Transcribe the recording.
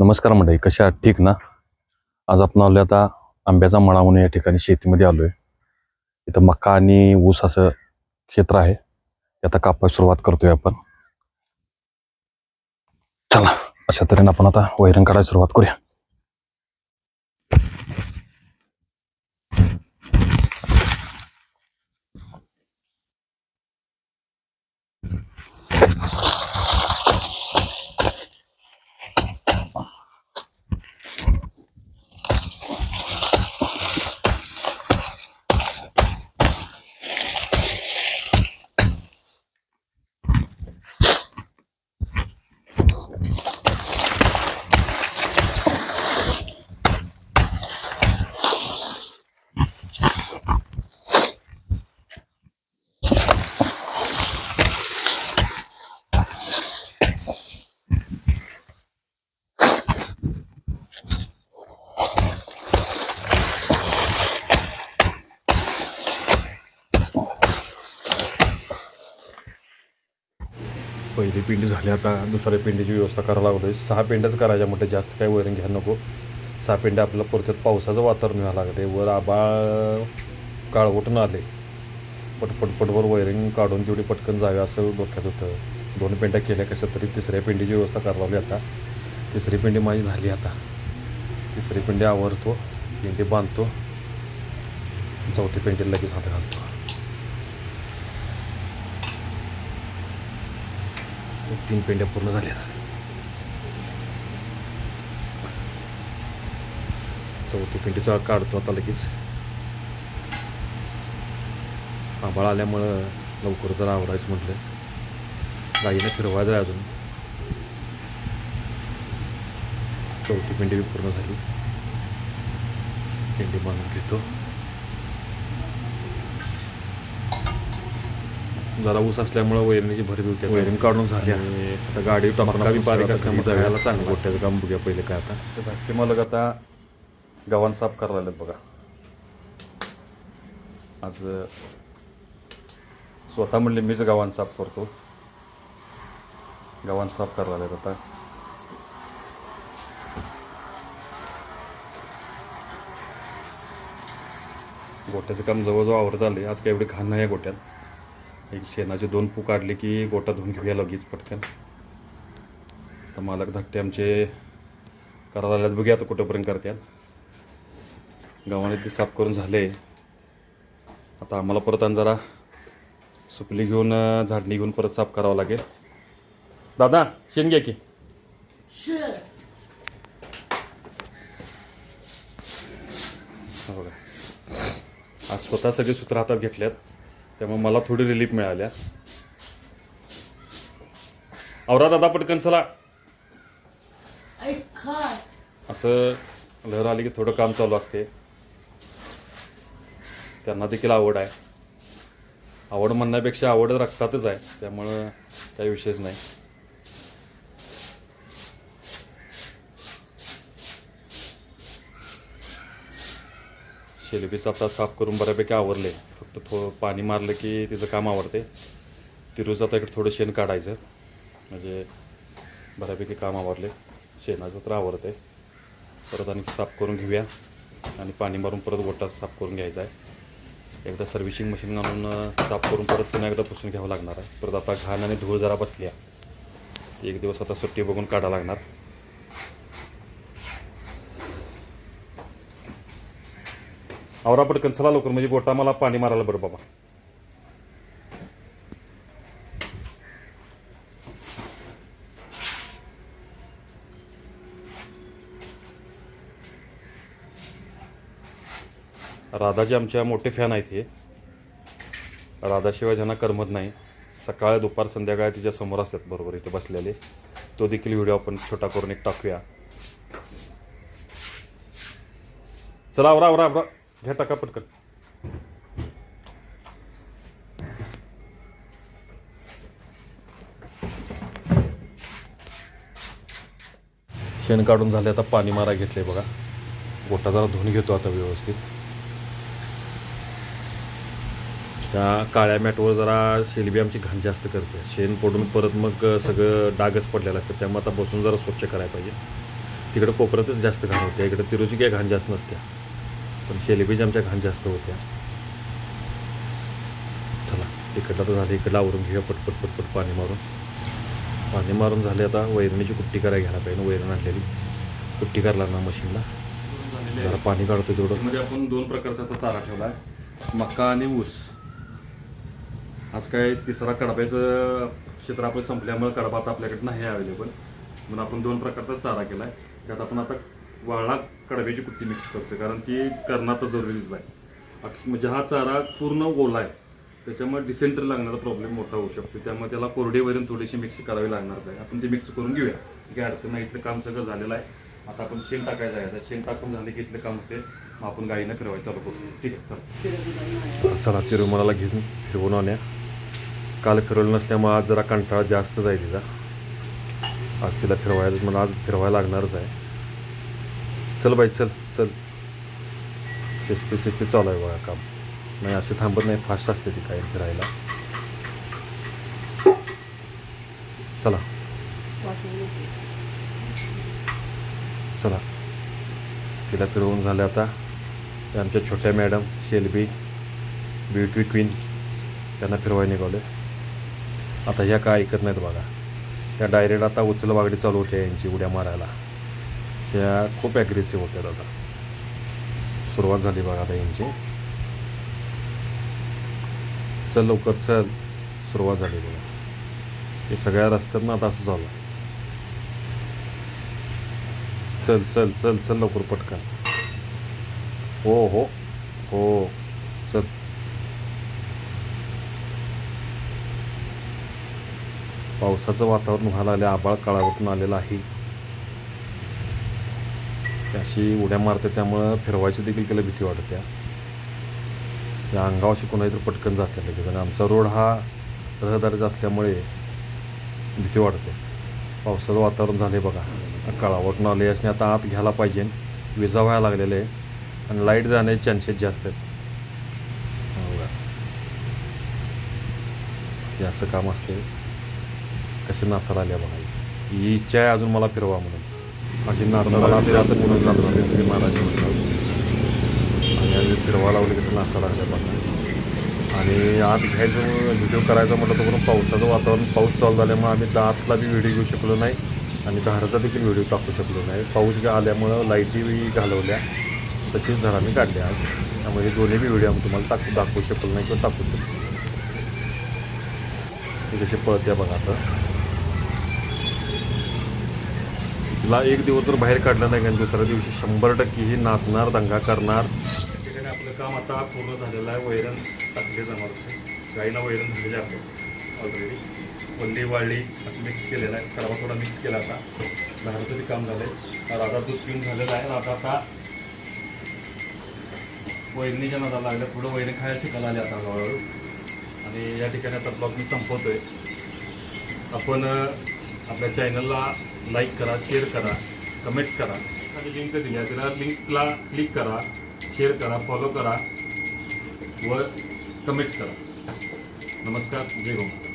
नमस्कार मंडळी कशा आहात? ठीक ना? आज आपण आलो आता आंब्याचा मळा म्हणून या ठिकाणी शेतीमध्ये आलोय. इथं मका आणि ऊस असं क्षेत्र आहे. आता कापायला सुरुवात करतोय आपण. चला अशा तऱ्हेने आपण आता वैरण काढायला सुरुवात करूया. पहिली पिंडी झाली. आता दुसऱ्या पिंडीची व्यवस्था करायला लागलोय. सहा पिंड्याच करायच्या म्हटलं जास्त काही वैरण घ्यायला नको. सहा पिंड्या आपल्याला परत पावसाचं वातावरण व्हायला लागले वर आबाळ काळवटून आले पटपटपटवर वैरिंग काढून तेवढी पटकन जावे असं डोक्यात होतं. दोन पिंड्या केल्या कशा तरी. तिसऱ्या पिंडीची व्यवस्था करावी लागली आता. तिसरी पिंडी माझी झाली आता. तिसरी पिंडी आवरतो पिंडी बांधतो. चौथी पिंडी लगेच हात घालतो. तीन पेंड्या पूर्ण झाल्या चौथी पेंडीचा काढतो आता लगेच. आभाळ आल्यामुळं लवकर जर आवडायचं म्हटलं. गाईनं फिरवायचं आहे अजून. चौथी पेंडी बी पूर्ण झाली. पेंडी बांधून घेतो. जरा ऊस असल्यामुळं वैरणीची भरती होते वैरण काढून झाली. आणि आता गाडी टमाटा बारीक असल्यामुळे जायला चांगलं गोट्याचं काम बघूया पहिले काय आता. ते धाकटे मालक आता गव्हाण साफ करायला बघा. आज स्वतः म्हणले मीच गव्हाण साफ करतो. गव्हाण साफ करायला आता. गोट्याचं काम जवळजवळ आवरत आले आज काय एवढी घाण नाही आहे गोट्यात. एक शेणाचे दोन पू काढले की गोटा धुवून घेऊया लगेच पटकन. तर मालक धाकटे आमचे करायला आल्यात बघूया आता कुठंपर्यंत करतात गावाने ते साफ करून झाले. आता आम्हाला परत आणि जरा सुपली घेऊन झाडणी घेऊन परत साफ करावं लागेल. दादा शेण घ्या की. हा बघा आज स्वतः सगळे सूत्र हातात घेतल्यात त्यामुळे मला थोडी रिलीफ मिळाल्या. औरा दादा पटकन चला. असं लहर आली की थोडं काम चालू असते. त्यांना देखील आवड आहे. आवड म्हणण्यापेक्षा आवड रक्तातच आहे. त्यामुळं काही विशेष नाही. शेलबीचं आता साफ करून बऱ्यापैकी आवरले. फक्त थोडं पाणी मारलं की तिचं काम आवडते तिरूचं आता इकडे थोडं शेण काढायचं. म्हणजे बऱ्यापैकी काम आवरले. शेणाचं तर आवडते परत आणि साफ करून घेऊया. आणि पाणी मारून परत गोटा साफ करून घ्यायचा आहे. एकदा सर्व्हिसिंग मशीन घालून साफ करून परत पुन्हा एकदा पुसून घ्यावं लागणार आहे. परत आता घाण आणि धूळ जरा बसली आहे. ती एक दिवस आता सुट्टी बघून काढा लागणार. आवरा पटकन चला लवकर म्हणजे गोटा मला पाणी मारायला बरं बाबा. राधाचे आमच्या मोठे फॅन आहेत हे. राधाशिवाय ज्यांना करमत नाही सकाळ दुपार संध्याकाळ तिच्या समोर असतात बरोबर इथे बसलेले. तो देखील व्हिडिओ आपण छोटा करून एक टाकूया. चला आवरा आवरा आवरा. घ्या टाका पटकन. शेण काढून झाले आता पाणी मारा घेतले बघा. गोटा जरा धुवून घेतो आता व्यवस्थित. त्या काळ्या मॅटवर जरा शेलबी आमची घाण जास्त करते. शेण पडून परत मग सगळं डागच पडलेलं असतं. त्यामुळे आता बसून जरा स्वच्छ करायला पाहिजे. तिकडं कोपऱ्यातच जास्त घाण होते. इकडं तिरुची काय घाण जास्त नसत्या. पण शेलेबीज आमच्या घाण जास्त होत्या. चला इकडला तर झालं इकडला आवरून घेऊया पटपट पटपट पाणी मारून. पाणी मारून झाले आता वैरणीची कुट्टी करायला घ्यायला पाहिजे वैरण आणलेली. कुट्टी करायला ना मशीनला. जरा पाणी काढतो तेवढं. म्हणजे आपण दोन प्रकारचा आता चारा ठेवला आहे मका आणि ऊस. आज काय तिसरा कडब्याचं क्षेत्र आपलं संपल्यामुळे कडबा आता आपल्याकडे नाही अवेलेबल म्हणून आपण दोन प्रकारचा चारा केला आहे त्यात आपण आता वाळा कडव्याची कुट्टी मिक्स करतो कारण ती करणं तर जरुरीच आहे. अक्ष- म्हणजे हा चारा पूर्ण ओला आहे. त्याच्यामुळे डिसेंटर लागण्याचा प्रॉब्लेम मोठा होऊ शकतो. त्यामुळे त्याला कोरडेवरून थोडीशी मिक्स करावी लागणारच आहे. आपण ती मिक्स करून घेऊया. काही अडचण नाही. इथलं काम सगळं झालेलं आहे. आता आपण शेण टाकायचं आहे. शेण टाकून झालं की इथलं काम होते. मग आपण गाईनं फिरवायचं चालू करू. ठीक आहे चला. चला तिरुमलाला घेऊन फिरवून आण्या. काल फिरवलं नसल्यामुळे आज जरा कंटाळा जास्तच आहे तिचा. आज तिला फिरवायला मला आज फिरवायला लागणारच आहे. चल बाई चल चल. शिस्ती शिस्ती चालू आहे बघा काम. नाही असे थांबत नाही. फास्ट असते ती काय फिरायला. चला. चला. तिला फिरवून झालं आता. आमच्या छोट्या मॅडम शेलबी ब्युटी क्वीन त्यांना फिरवायला निघाले आता ह्या काय ऐकत नाहीत बघा. त्या डायरेक्ट आता उचल वागडी चालू होते यांची उड्या मारायला. त्या खूप ॲग्रेसिव्ह होत्या आता सुरुवात झाली बघा आता यांची. चल लवकर चल. सुरुवात झाली बघा. हे सगळ्या रस्त्यातनं आता असं झालं. चल चल चल चल लवकर पटकन. हो हो हो चल. पावसाचं वातावरण व्हायला आले आबाळ काळावरून आलेलं आहे. अशी उड्या मारते त्यामुळं फिरवायची देखील त्याला भीती वाटत. त्या अंगावाशी कोणाही तर पटकन जाते लगेच. आणि आमचा रोड हा रहदारीचा असल्यामुळे भीती वाटते. पावसाचं वातावरण झालं आहे बघा काळावरनं आले असणे आता आत घ्यायला पाहिजे. विजा व्हायला लागलेले आहे आणि लाइट जाण्याचे चान्सेस जास्त आहेत. हो का? हे असं काम असते कसे नाचायला आल्या बघा. ही इच्छा आहे अजून मला फिरवा म्हणून. अशी नाचायला ते असं म्हणून चालू झाले तरी महाराज आणि आम्ही फिरवा लावली की नाचायला लागल्या बघा आणि आत घ्यायचं व्हिडिओ करायचा म्हटलं तर पावसाचं वातावरण पाऊस चालू झाल्यामुळे आम्ही दातला बी व्हिडिओ घेऊ शकलो नाही आणि धाराचा देखील व्हिडिओ टाकू शकलो नाही. पाऊस आल्यामुळं लाईटी बी घालवल्या तशीच धराने काढल्या. आज त्यामुळे दोन्ही बी व्हिडिओ आम्ही तुम्हाला टाकू दाखवू शकलो नाही किंवा टाकू शकतो ती कशी पळत्या बघा आता. तिला एक दिवस तर बाहेर काढलं नाही कारण दुसऱ्या दिवशी शंभर टक्के ही नाचणार दंगा करणार. ठिकाणी आपलं काम आता पूर्ण झालेलं आहे. वैरण टाकले जाणार होते. गाईला वैरण झालेले आहे. ऑलरेडी वल्ली वाळली असं मिक्स केलेलं आहे. कडवा थोडा मिक्स केला आता. धाराचं बी काम झालं आहे राधा दूध पिऊन झालेलं आहे. राधा आता वैरणीच्या नादाला लागल्या पुढं वैरण खायला शिकायला आले आता हळूहळू. आणि या ठिकाणी आता ब्लॉग मी संपवतो आहे आपण आपल्या चॅनलला लाईक करा शेयर करा कमेंट करा. लिंक दिली आहे त्याला लिंकला क्लिक करा शेयर करा फॉलो करा व कमेंट्स करा. नमस्कार. जय हो.